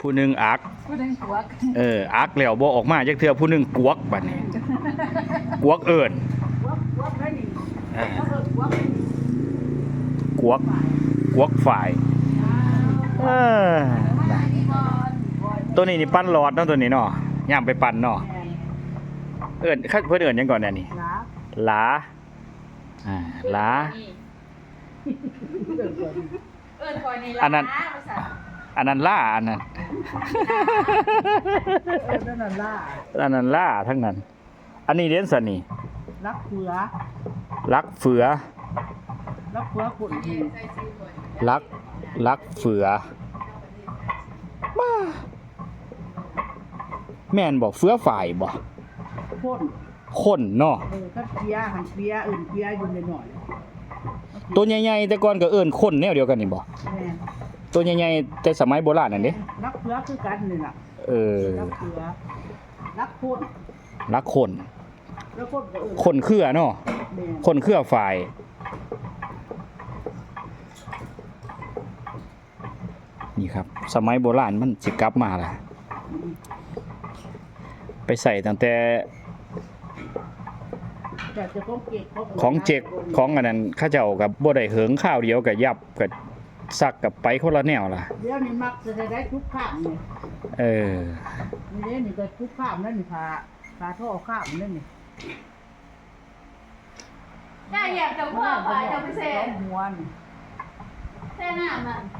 ผู้หนึงอัก ผู้หนึงหัวกเอออักแล้วบ่ออกมาจักเทื่อผู้หนึงกวกบัดนี้กวกเอิ้นหัวหัวกได้นี่เออเขาเอิ้นหัวกกวกกวกฝ่ายเออน่ะตัวนี้นี่ปั้นหลอดเนาะตัวนี้เนาะย่ามไปปั้นเนาะแม่นเอิ้นเขาเพิ่นเอิ้นหยังก่อนเนี่ยนี่หลาหลาอ่าหลาเอิ้นคอยนี่อันนั้นหลาว่าซั่นอันนั้นล่าอั นนั้นเอิ้นนั่นล่าอันนั้นล่าทั้งนั้น อันนี้เด่นสันนี่รักเขือรักเฟือรักเขือปุ่นที่รักรักเฟือมาแม่นบอกเฟือฝ่ายบ่พ่นคนเนาะเออถ้าเกียร์หันเกียร์อื่นเกียร์อยู่หน่อยตัวใหญ่ๆแต่ก่อนก็เอิ้นคนแนวเดียวกันนี่บ่ๆแม่น ตัวใหญ่ๆแต่สมัยโบราณนั่นเด้รักเขือคือกันนี่ล่ะเออรักเขือรักพ่นรักคนแล้วพ่นก็เอิ้นคนเครือเนาะแม่นคนเครือฝ่าย นี่ครับ สมัยโบราณมันสิกลับมาล่ะ ไปใส่ตั้งแต่แต่จะของเก็บของเจกของอันนั้นเข้าเจ้ากับบ่ได้เหิงข้าวเดียวกับยับกับ ซักกับไปคนละแนวล่ะ เดี๋ยวนี้มักจะได้ทุกข้ามนี่เออ นี่เด้นี่ก็ทุกข้ามนั่นนี่พาพาท่อข้ามนั่นนี่ย่าเหยียบกับพ่อฝ่ายจะไปเซ่หัวนี่เซ่หน้ามันเ